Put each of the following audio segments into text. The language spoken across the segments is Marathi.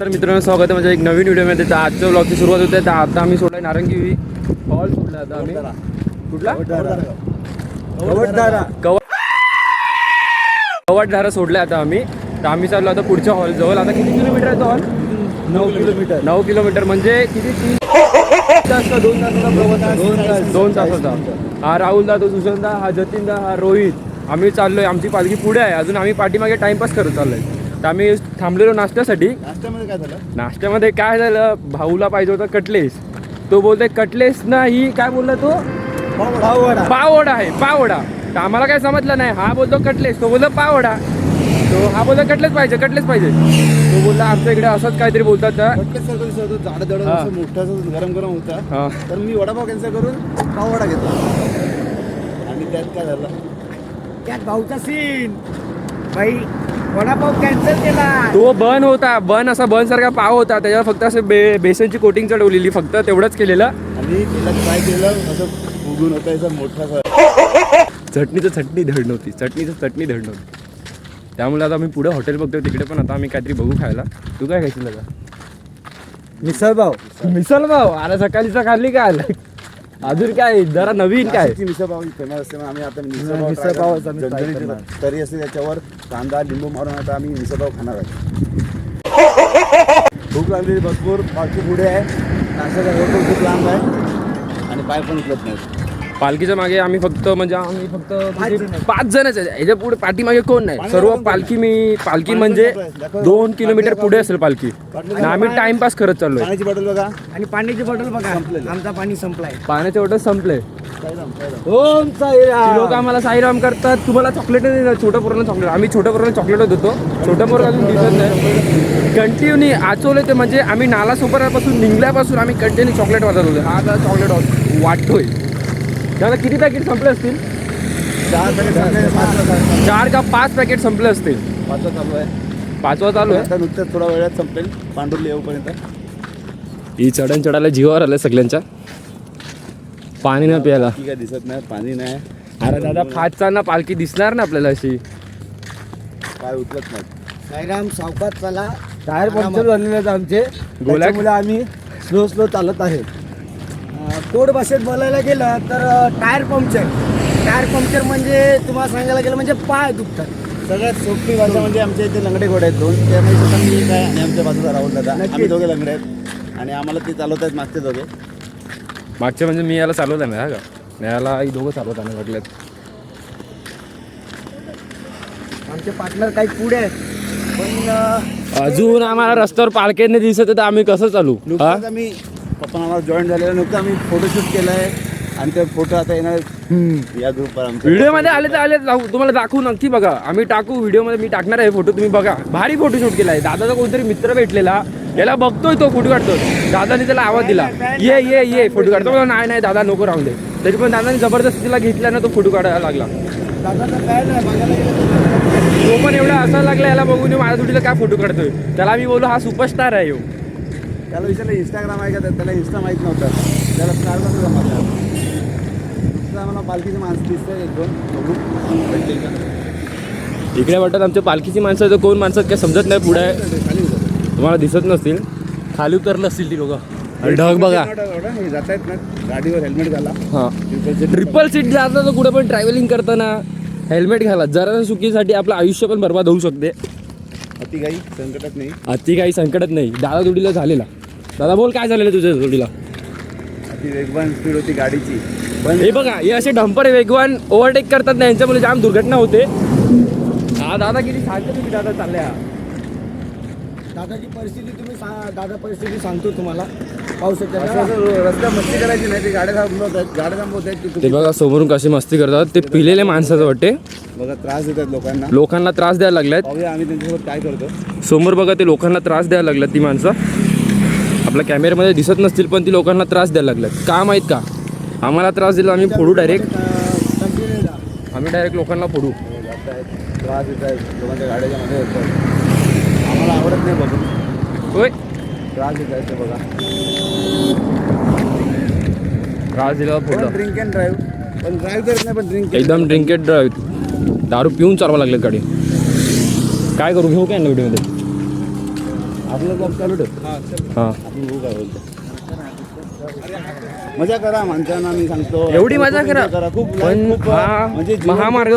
तर मित्रांनो स्वागत आहे माझ्या एक नवीन व्हिडिओमध्ये तर आजच्या ब्लॉगची सुरुवात होते. तर आता आम्ही सोडलाय नारंगी हॉल सोडला आता आम्ही. कुठला? कवट कवटधारा सोडलाय आता आम्ही. तर आम्ही चाललो आता पुढच्या हॉल जवळ. आता किती किलोमीटर आहे तो हॉल नऊ किलोमीटर नऊ किलोमीटर म्हणजे किती? तीन तास. का दोन तासाचा प्रवास आहे? दोन तासाचा हा राहुल दा तो सुशांत दा हा जतीन दा हा रोहित. आम्ही चाललोय. आमची पालखी पुढे आहे. अजून आम्ही पाठीमागे टाइमपास करत चाललोय. तर आम्ही थांबलेलो नाश्त्यासाठी. नाश्त्यामध्ये काय झालं? नाश्त्यामध्ये काय झालं? भाऊला पाहिजे होता कटलेस. तो बोलतोय कटलेस नाही. काय बोलला तो? पावडा आहे पावडा तर आम्हाला काय समजलं नाही. हा बोलतो कटलेस. तो बोलतो पावडा तो हा बोलतो कटलेस पाहिजे कटलेस पाहिजे. तो बोलला आमच्या इकडे असंच काहीतरी बोलतात झाड जड हा. असं मोठं असं गरम गरम होता. हा. तर मी वडापाव कॅन्सल करून पाववडा घेतला. आणि त्यात काय झालं? त्यात भाऊचा सीन बाई वडापाव कॅन्सल केला. तो बन होता. बन असा बन सारखा पाव होता. त्याच्यावर फक्त असं बे बेसनची कोटिंग चढवलेली फक्त. तेवढंच केलेलं. आणि त्याला ट्राय केलं. असं फुगून होतं. असं मोठा चटणीचं चटणी धड नव्हती. चटणीचं चटणी धड नव्हती. त्यामुळे आता आम्ही पुढे हॉटेल बघतोय. तिकडे पण आता आम्ही काहीतरी बघू खायला. तू काय खायचं का मिसळ भाऊ मिसल भाऊ अरे सकाळीचा खाल्ली काय अजून काय? जरा नवीन काय? नाशिकची मिसळ पाव फेमस असते म्हणून आम्ही आता मिसळ पाव मिसळ try करणार. पावच आम्ही try झणझणीत करणार. तरी असते त्याच्यावर कांदा लिंबू मारून आता आम्ही मिसळ पाव खाणार आहे भूक लागलेली भरपूर पालखी पुढे आहे. नाश्त्याचा वेळ पण खूप लांब आहे आणि पाय पण उचलत नाही. पालखीच्या मागे आम्ही फक्त म्हणजे आम्ही फक्त म्हणजे. पाच जणच आहे. याच्यापुढे पाठीमागे कोण नाही. सर्व पालखी मी पालखी म्हणजे. दोन किलोमीटर पुढे. असेल पालखी. आणि आम्ही टाइमपास करत चाललोय. पाण्याची बॉटल बघा. आणि पाण्याची बॉटल बघा. आमचा पाणी संपलाय. पाण्याचे ऑर्डर संपले. साईराम. लोक आम्हाला साईराम करतात. तुम्हाला चॉकलेट देतात छोट्या पोरांना चॉकलेट आम्ही छोट्या पोरांना चॉकलेट देतो. छोट्या पोरं अजून दिसत नाही. कंटिन्यू आचवले ते म्हणजे आम्ही नाला सोपरापासून निघल्यापासून आम्ही कंटिन्यू चॉकलेट वाजत होतो. हा आता चॉकलेट वाटतोय. त्याला किती पॅकेट संपले असतील? चार पॅकेट संपले, चार का पाच पॅकेट संपले असतील? पाचवा चालू आहे. पाचवा चालू आहे? आता नुकतंच थोड्या वेळात संपेल पांडुर्ली येऊपर्यंत. ही चढण चढायला जीवावर आलं सगळ्यांच्या. पाणी न प्यायला. की काय दिसत नाही पाणी नाही. अरे दादा फाट चालना पालखी दिसणार ना आपल्याला अशी? काय उचलत नाही. साईराम सावकात चला. टायर पंक्चर झालेले आहेत आमचे. गोल्या- आम्ही स्लो स्लो चालत आहे. अं, कोड भाषेत बोलायला गेलं तर टायर पंक्चर. टायर पंक्चर म्हणजे तुम्हाला सांगायला गेलं म्हणजे पाय दुखतात. सगळ्यात सोपी भाषा म्हणजे आमच्या इथे लंगडे घोडे आहेत दोन. त्यामुळे स्वतः मी काय आणि आमच्या बाजूला राहुल दादा. आम्ही दोघे लंगडे आहेत. आणि आम्हाला ते चालवत आहेत मागचे दोघे. मागच्या म्हणजे मी याला चालवता ना हा का? याला ही दोघं चालवताना वाटल्यात आमचे पार्टनर काही पुढे आहेत. पण अजून आम्हाला रस्त्यावर पालख्यांनी दिसत आहे तर आम्ही कसं चालू? आम्ही पप्पा आम्हाला जॉईन झालेलं नुकतं आम्ही फोटोशूट केलं आहे आणि ते फोटो आता येणार या ग्रुपवर आमच्या व्हिडिओमध्ये आले तर आले. दाखवू- तुम्हाला दाखवू नक्की बघा. आम्ही टाकू व्हिडिओमध्ये मी टाकणार आहे फोटो तुम्ही बघा. भारी फोटो शूट केलाय. दादाचा कोणतरी मित्र भेटलेला. याला बघतोय तो फोटो काढतोय. दादाने त्याला आवाज दिला. ये ये ये फोटो काढतो. बोलला, नाही नाही दादा नको राहून दे. तरी पण दादाने जबरदस्तीला घेतला ना तो फोटो काढायला लागला. तो पण एवढा असा लागला याला बघून माझ्या तुटीला काय फोटो काढतोय? त्याला मी बोललो हा सुपरस्टार आहे ह्यो. त्याला विचारलं इंस्टाग्राम आहे का? त्याला इंस्टा माहीत नव्हतं. त्याला स्टार कसं नुकतं आम्हाला पालखीची माणसं दिसतं एक दोन बघू? इकडे वाटत आमच्या पालखीची माणसं तर कोण माणसं काय समजत नाही पुढे? खाली. तुम्हाला दिसत नसतील. खाली उतरलं असतील ती लोक. ढग बघा. हे जात आहेत ना गाडीवर हेल्मेट घाला. हा. ट्रिपल सीट जाता तर कुठे पण ट्रॅव्हलिंग करताना. हेल्मेट घाला. जरा चुकीसाठी आपलं आयुष्य पण बर्बाद होऊ शकते. अति काही संकटात नाही. अति काही संकटच नाही. दादा जोडीला झालेला. दादा बोल काय झालेलं तुझ्या जोडीला? अति वेगवान स्पीड होती गाडीची. पण हे बघा हे असे डंपर वेगवान ओव्हरटेक करतात ना यांच्यामुळे जाम दुर्घटना होते. हा दादा किती सांगते तुम्ही दादा चालल्या. दादाची परिस्थिती तुम्ही सा- दादा परिस्थिती सांगतो तुम्हाला. पाहू असं शकता असं रस्ता मस्ती करायची नाही ते गाड्या थांबवत आहेत गाड्या थांबवत आहेत ते बघा समोरून कशी मस्ती करतात ते पिलेले माणसाचं वाटते. बघा त्रास देतात लोकांना. लोकांना त्रास द्यायला लागल्यात. पाहूया आम्ही त्यांच्यासोबत काय करतो. समोर बघा ते लोकांना त्रास द्यायला लागल्यात ती माणसं. आपल्या कॅमेऱ्यामध्ये दिसत नसतील पण ती लोकांना त्रास द्यायला लागल्यात का माहीत का? आम्हाला त्रास दिला आम्ही फोडू डायरेक्ट आम्ही डायरेक्ट लोकांना फोडू. त्रास देत आहेत लोकांच्या गाड्याच्या मध्ये येतात आम्हाला आवडत नाही बघून होय. त्रास देत आहेत ते बघा त्रास दिला फोडला. ड्रिंक अँड ड्राईव्ह पण ड्राईव्ह करत नाही पण ड्रिंक एकदम ड्रिंकेड ड्राईव्ह दारू पिऊन चालवा लागले गाडी. काय करू घेऊ काय व्हिडिओमध्ये हां मजा करा माणसांना मी सांगतो. एवढी मजा करा. खूप पण खूप हा म्हणजे जीवन महामार्ग.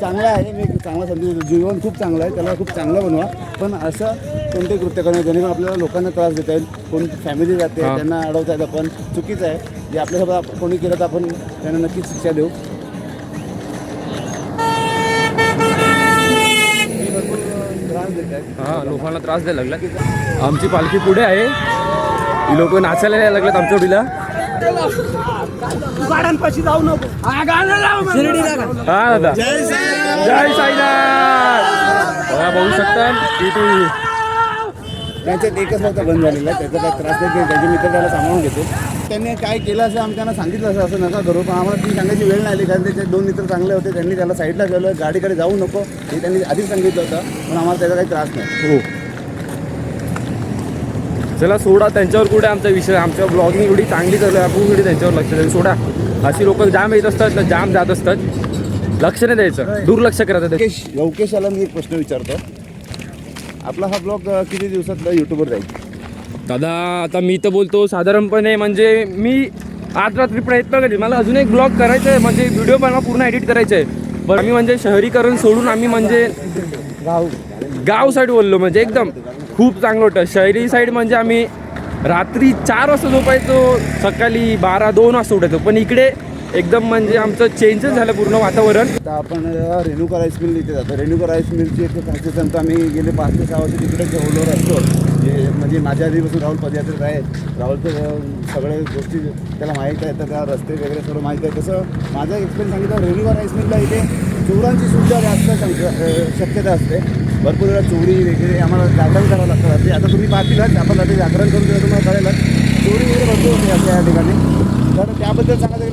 चांगला आहे. मी चांगला देतो. जीवन खूप चांगलं आहे. त्याला खूप चांगलं बनवा. पण असं कोणते कृत्य करणं जेणेकरून आपल्याला लोकांना त्रास देता येईल. कोण फॅमिली जाते. त्यांना अडवता येतं. पण चुकीचं आहे. जे आपल्यासोबत आप- कोणी केलं तर आपण त्यांना नक्कीच शिक्षा देऊ मी भरपूर त्रास देत आहे हा लोकांना त्रास द्यायला लागला. आमची पालखी पुढे आहे. ही लोक नाचायला यायला लागलेत आमच्या उडीला. गाड्यांपाशी जाऊ नको. हा हा दादा. जय साईनाथ. बघा बघू शकता. किती त्याच्यात एकच फक्त बंद झालेला. आहे त्याचा काही त्रास नाही. त्याचे मित्र त्याला सांभाळून घेतो त्यांनी काय केलं असं आमच्याना सांगितलं असं असं नका करू. पण आम्हाला ती सांगायची वेळ नाही आली. कारण त्याचे दोन मित्र चांगले होते. त्यांनी त्याला साईडला ठेवलं. गाडीकडे जाऊ नको. हे त्यांनी आधीच सांगितलं होतं. पण आम्हाला त्याचा काही त्रास नाही. हो. चला सोडा. त्यांच्यावर कुठे आमचा विषय? आमच्या ब्लॉगिंग एवढी चांगली चालू आहे आपण कुठे त्यांच्यावर लक्ष द्यायचं सोडा. अशी लोक जाम येत असतात जाम जात असतात. लक्ष नाही द्यायचं. दुर्लक्ष करायचं योकेशाला मी एक प्रश्न विचारतो. आपला हा ब्लॉग किती दिवसात यूट्यूबवर जाईल? दादा आता मी तर बोलतो साधारणपणे म्हणजे मी आज रात्री प्रयत्न करेल मला अजून एक ब्लॉग करायचं आहे म्हणजे व्हिडिओ मला पूर्ण एडिट करायचं आहे. पण आम्ही म्हणजे शहरीकरण सोडून आम्ही म्हणजे गाव. गाव साईड बोललो म्हणजे एकदम खूप चांगलं होतं. शहरी साईड म्हणजे आम्ही रात्री चार वाजता झोपायचो सकाळी बारा दोन वाजता उठायचो. पण इकडे एकदम म्हणजे आमचं चेंजच झालं पूर्ण वातावरण. आता आपण रेणुका राईस मिल इथे जातो. रेणुका राईस मिलची एक खासियत आम्ही गेले पाच ते सहा वर्ष तिकडे जेवलोर असतो. जे म्हणजे माझ्या आधीपासून राहुल पदयात्रेत आहे राहुलचं तर सगळे गोष्टी त्याला माहीत आहे तर त्या रस्ते वगैरे सर्व माहीत आहे तसं माझा एक्सपिरियन्स सांगितलं रेणुका राईस मिलला इथे चोरांची सुद्धा जास्त शक्यता असते. भरपूर वेळा चोरी वगैरे आम्हाला जागरण करावं लागतं रात्री. आता तुम्ही पाहतीलच आपण रात्री जागरण करून तुम्हाला कळेलच. चोरी वगैरे भरपूर होते या ठिकाणी. तर त्याबद्दल सांगायचं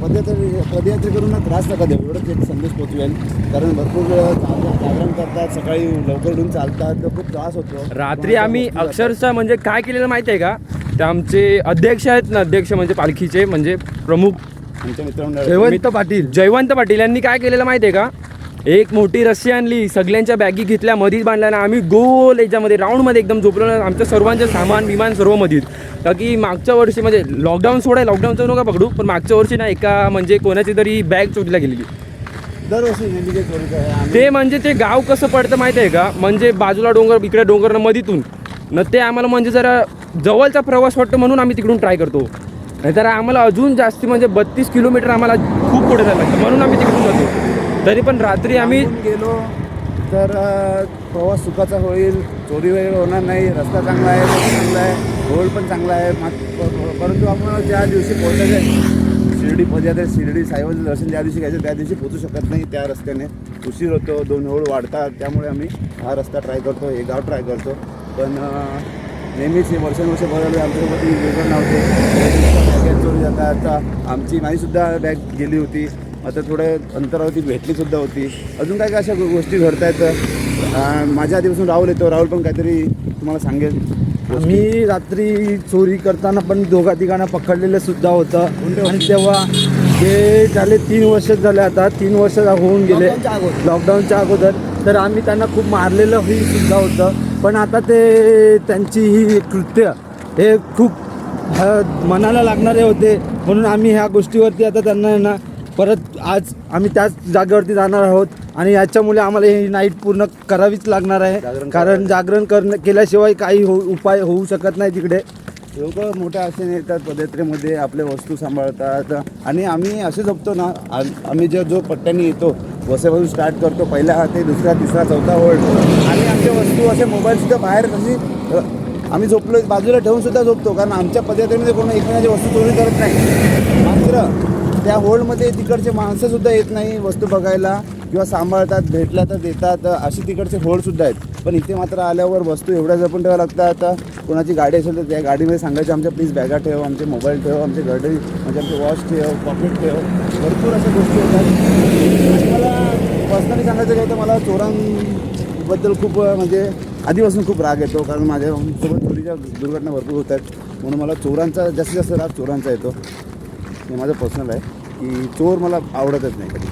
पदयात्रे पदयात्रे करून त्रास नका देऊ. एवढंच एक संदेश पोचवेल. कारण भरपूर वेळ जागरण करतात सकाळी लवकर उठून चालतात तर खूप त्रास होतो. रात्री आम्ही अक्षरशः म्हणजे काय केलेलं माहिती आहे का? ते आमचे अध्यक्ष आहेत ना अध्यक्ष म्हणजे पालखीचे म्हणजे प्रमुख आमच्या मित्रांना जयवंत पाटील. जयवंत पाटील यांनी काय केलेलं माहिती आहे का? एक मोठी रस्सी आणली सगळ्यांच्या बॅगी घेतल्या मधीच बांधल्या ना आम्ही गोल याच्यामध्ये राऊंडमध्ये एकदम झोपलो ना आमच्या सर्वांचं सामान विमान सर्व मधीत का की मागच्या वर्षी म्हणजे लॉकडाऊन सोडाय लॉकडाऊनचं नका पकडू पण मागच्या वर्षी ना एका म्हणजे कोणाची तरी बॅग चोरीला गेलेली. दरवर्षी ते म्हणजे ते गाव कसं पडतं माहिती आहे का? म्हणजे बाजूला डोंगर इकडे डोंगर मधीतून. न ते आम्हाला म्हणजे जरा जवळचा प्रवास वाटतो म्हणून आम्ही तिकडून ट्राय करतो. नाहीतर आम्हाला अजून जास्ती म्हणजे बत्तीस किलोमीटर आम्हाला खूप पुढे जायला लागतं. म्हणून आम्ही तिकडून जातो. तरी पण रात्री आम्ही गेलो तर प्रवास सुखाचा होईल चोरी वगैरे होणार नाही रस्ता चांगला आहे चांगला आहे रोड पण चांगला आहे परंतु आपण ज्या दिवशी पोहोचायचं शिर्डी पदयात्रे शिर्डी साईबाचं दर्शन ज्या दिवशी घ्यायचं त्या दिवशी पोहोचू शकत नाही त्या रस्त्याने. उशीर होतो दोन होळ वाढतात त्यामुळे आम्ही हा रस्ता ट्राय करतो हे गाव ट्राय करतो. पण नेहमीच हे वर्षानुवर्ष बदलले आमच्यासोबत वेगळं नव्हते बॅग चोरी जातात. आमची माझीसुद्धा बॅग गेली होती. आता थोड्या अंतरावरती भेटली सुद्धा होती. अजून काय काय अशा गोष्टी घडत आहेत माझ्या आधीपासून राहुल येतो. राहुल पण काहीतरी तुम्हाला सांगेल. मी रात्री चोरी करताना पण दोघा तिघांना पकडलेलं सुद्धा होतं. आणि तेव्हा ते झाले तीन वर्ष झाले आता तीन वर्ष होऊन गेले. लॉकडाऊनच्या अगोदर. तर आम्ही त्यांना खूप मारलेलं ही सुद्धा होतं. पण आता ते त्यांची ही कृत्य हे खूप मनाला लागणारे होते. म्हणून आम्ही ह्या गोष्टीवरती आता त्यांना ना परत आज आम्ही त्याच जागेवरती जाणार आहोत आणि याच्यामुळे आम्हाला ही नाईट पूर्ण करावीच लागणार आहे. कारण जागरण करणं केल्याशिवाय काही हो उपाय होऊ शकत नाही तिकडे. लोक मोठ्या आशेने येतात पदयात्रेमध्ये आपल्या वस्तू सांभाळतात. आणि आम्ही असे जपतो ना आम्ही जो जो पट्ट्याने येतो वसेपासून स्टार्ट करतो पहिला ते दुसरा तिसरा चौथा होल्ड आणि आमच्या वस्तू असे मोबाईलसुद्धा बाहेर अ, आम्ही झोपलो बाजूला ठेवून सुद्धा झोपतो. कारण आमच्या पदयात्रेमध्ये कोणी एकमेकांची वस्तू चोरी करत नाही. मात्र त्या होल्डमध्ये तिकडचे माणसंसुद्धा येत नाही वस्तू बघायला किंवा सांभाळतात भेटल्या तर देतात असे तिकडचे होळसुद्धा आहेत. पण इथे मात्र आल्यावर वस्तू एवढ्या जपून ठेवाव्या लागतात. कोणाची गाडी असेल तर त्या गाडीमध्ये सांगायचं आमच्या प्लीज बॅगा ठेव आमचे मोबाईल ठेव आमचे गाडी म्हणजे आमचे वॉच ठेव पॉकेट ठेव. भरपूर अशा गोष्टी होतात. मला पर्सनली सांगायचं गेलं तर मला चोरांबद्दल खूप म्हणजे आधीपासून खूप राग येतो कारण माझ्यासोबत चोरीच्या दुर्घटना भरपूर होत आहेत. म्हणून मला चोरांचा जास्तीत जास्त राग चोरांचा येतो. हे माझं पर्सनल आहे. की चोर मला आवडतच नाही. कधी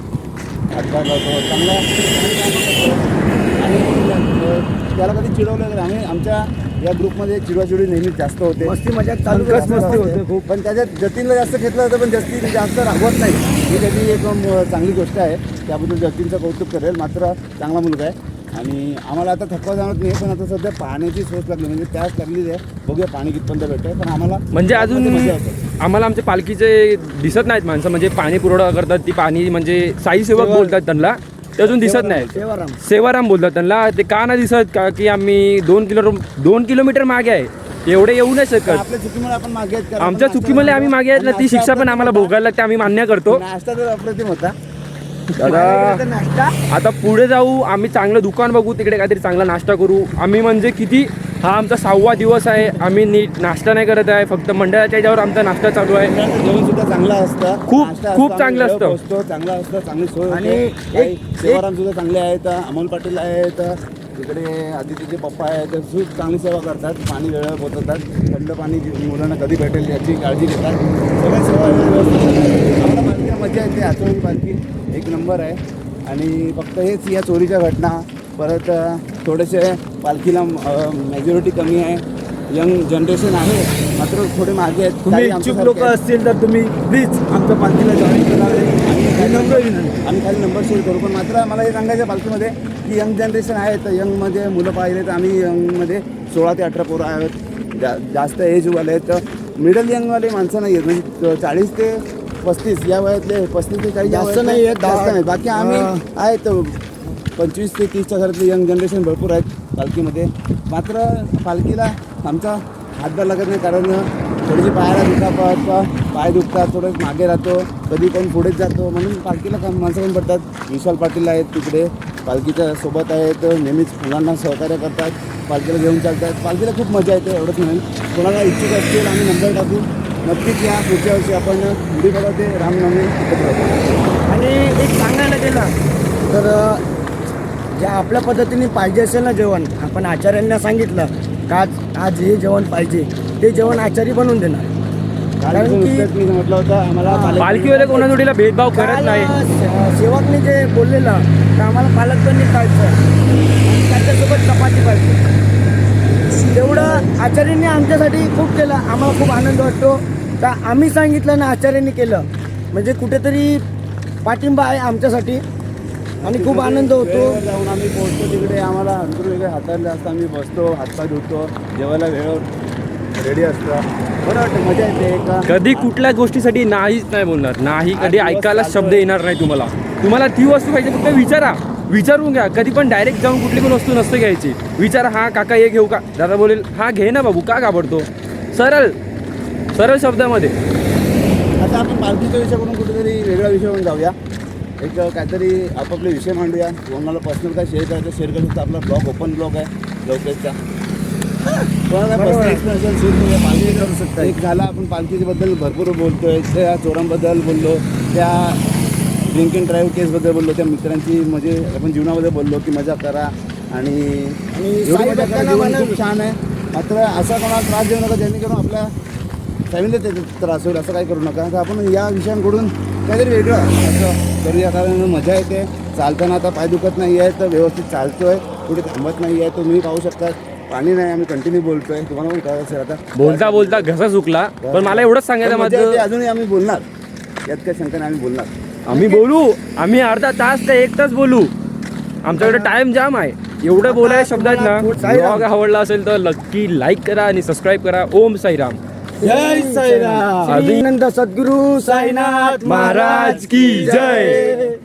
चांगला आणि त्याला कधी चिडवलं वगैरे आम्ही आमच्या या ग्रुपमध्ये चिडवाचिडवी नेहमीच जास्त होते. मस्ती मजाक चालू मस्ती होते. खूप पण त्याच्यात जतीनला जास्त घेतलं होतं पण जतीन जास्त रागवत नाही. ही त्याची एक चांगली गोष्ट आहे. त्याबद्दल जतीनचं कौतुक करेल. मात्र चांगला मुलगा आहे. आणि आम्हाला आता थकवा जाणवत नाही पण आता सध्या पाण्याची सोच लागली म्हणजे त्याच लागलेली आहे. बघूया पाणी कितपर्यंत भेटतंय पण आम्हाला म्हणजे अजून मजा येते. आम्हाला आमच्या पालखीचे दिसत नाहीत माणसं म्हणजे पाणी पुरवठा करतात ती पाणी म्हणजे साई सेवक बोलतात त्यांना ते अजून दिसत नाही सेवाराम. सेवाराम बोलतात त्यांना ते का नाही दिसत का की आम्ही दोन किलो दोन किलोमीटर मागे आहे एवढे येऊ नाही शकत. आपल्या चुकीमुळे आपण मागे आहेत कारण आमच्या आपण चुकीमुळे आम्ही मागे आहेत ना ती नाश्ता शिक्षा पण आम्हाला भोगायला लागते आम्ही मान्य करतो. नाश्ता तर अप्रतिम होता दादा आता पुढे जाऊ आम्ही चांगलं दुकान बघू तिकडे काहीतरी चांगला नाश्ता करू. आम्ही म्हणजे किती हा आमचा सहावा दिवस आहे. आम्ही नीट नाश्ता नाही करत आहे फक्त मंडळाच्या याच्यावर आमचा नाश्ता चालू आहे. मुलांचं जेवण सुद्धा चांगलं असतं. खूप- खूप असतो, चांगलं असतं. पोहोचतो, चांगलं असतं चांगली सोय आणि एक- सेवाराम सुद्धा चांगले आहेत अमोल पाटील आहेत. तिकडे आदित्यचे पप्पा आहेत खूप चांगली सेवा करतात पाणी वेळेवर पोहोचवतात थंड पाणी मुलांना कधी भेटेल याची काळजी घेतात. सगळ्या सेवा मजा येते आचोळी पालखी. एक नंबर आहे. आणि फक्त हेच या चोरीच्या घटना. परत थोडेसे पालखीला मेजॉरिटी कमी आहे. यंग जनरेशन आहे. मात्र थोडे मागे आहेत. तुम्ही इच्छुक लोक. असतील तर तुम्ही प्लीज आमच्या पालखीला जॉईन ही विनंती आम्ही खाली नंबर शेअर करू. पण मात्र मला हे सांगायचं आहे पालखीमध्ये की यंग जनरेशन आहे तर यंगमध्ये मुलं पाहिले तर आम्ही यंगमध्ये सोळा ते अठरा पोरं आहेत. जा जास्त एजवाले आहेत. तर मिडल यंगवाले माणसं नाही आहेत म्हणजे चाळीस ते पस्तीस या वयातले पस्तीस ते या जास्त नाही आहेत, जास्त नाही. बाकी आम्ही. आहेत पंचवीस ते तीसच्या घरातले यंग जनरेशन भरपूर आहेत पालखीमध्ये. मात्र पालखीला आमचा हातभार लागत नाही कारण थोडीशी पायाला दुखापत पाय दुखतात थोडं मागे राहतो कधी कोण पुढेच जातो. म्हणून पालखीला काम माणसं पण पडतात. विशाल पाटील आहेत तिकडे पालखीच्या सोबत आहेत नेहमीच मुलांना सहकार्य करतात पालखीला घेऊन चालतात. पालखीला खूप मजा येते एवढंच म्हणेल कोणाला इच्छुक असतील आम्ही नंबर टाकू. नक्कीच या पुढच्या वर्षी आपण गुढीपाडा ते रामनवमी एकत्र आणि एक सांगायला गेलं तर ज्या आपल्या पद्धतीने पाहिजे असेल ना जेवण आपण आचार्यांना सांगितलं का आज आज हे जेवण पाहिजे ते जेवण आचारी बनवून देणार. कारण की- मी म्हटलं होतं आम्हाला पालखीवाले कोणा जोडीला भेदभाव करत नाही. सेवकने जे बोललेलं तर आम्हाला पालक खायचं आणि त्याच्यासोबत चपाती पाहिजे. तेवढं आचार्यांनी आमच्यासाठी खूप केलं आम्हाला खूप आनंद वाटतो. का आम्ही सांगितलं ना आचार्यांनी केलं. म्हणजे कुठेतरी पाठिंबा आहे आमच्यासाठी. आणि खूप आनंद होतो. वेळेवर जाऊन आम्ही पोहोचतो तिकडे. आम्हाला अंतर वगैरे हाताळले असतं. आम्ही बसतो हातपाय धुतो. जेवायला वेळेवर रेडी असतं. बरं वाटतं मजा येते का कधी कुठल्या गोष्टीसाठी नाहीच नाही बोलणार. नाही कधी ऐकायला. शब्द येणार नाही तुम्हाला. तुम्हाला ती वस्तू पाहिजे फक्त विचारा. विचारून घ्या. कधी पण डायरेक्ट जाऊन कुठली पण वस्तू नसते घ्यायची. विचारा हा काका हे घेऊ का? दादा बोलेल हा घे ना बाबू का घाबरतो? सरळ. सरळ शब्दामध्ये. आता आपण पालखीच्या विषयाकडून कुठेतरी वेगळा विषय म्हणून जाऊया. एक काहीतरी आपापले विषय मांडूया. कोणाला पर्सनल काय शेअर करायचं शेअर करायचं आपला ब्लॉग ओपन ब्लॉग आहे लवकरचा कोणाला बरोबर. पर्सनल आहे. एक्सपिरियन्स असेल शेअर करूया. पालखी करू शकता. एक झाला आपण पालखीबद्दल भरपूर बोलतोय. त्या चोरांबद्दल बोललो त्या ड्रिंक अँड ड्राईव्ह केसबद्दल बोललो त्या मित्रांची म्हणजे आपण जीवनामध्ये बोललो की मजा करा आणि खूप छान आहे. मात्र असा कोणाला त्रास देऊ नका जेणेकरून आपल्या फॅमिलीला त्याचा त्रास होईल असं काही करू नका. तर आपण या विषयांकडून काहीतरी वेगळं असं करूया कारण मजा येते. चालताना आता पाय दुखत नाही आहे तर व्यवस्थित चालतोय. कुठे थांबत नाही आहे तुम्ही पाहू शकता. पाणी नाही आम्ही कंटिन्यू बोलतोय. तुम्हाला पण असेल आता. बोलता बोलता घसा चुकला पण मला एवढंच सांगायचं मजा येते, माझं अजूनही आम्ही बोलणार. यात काही शंका नाही आम्ही बोलणार. आम्ही बोलू. आम्ही अर्धा तास ते एक तास बोलू. आमच्याकडे टाइम जाम आहे. एवढं बोलायला शब्द आहेत ना साईराम. ब्लॉग आवडला असेल तर नक्की लाईक करा आणि सबस्क्राईब करा. ओम साईराम. जय साईराम आधी- सद्गुरु साईनाथ महाराज की जय.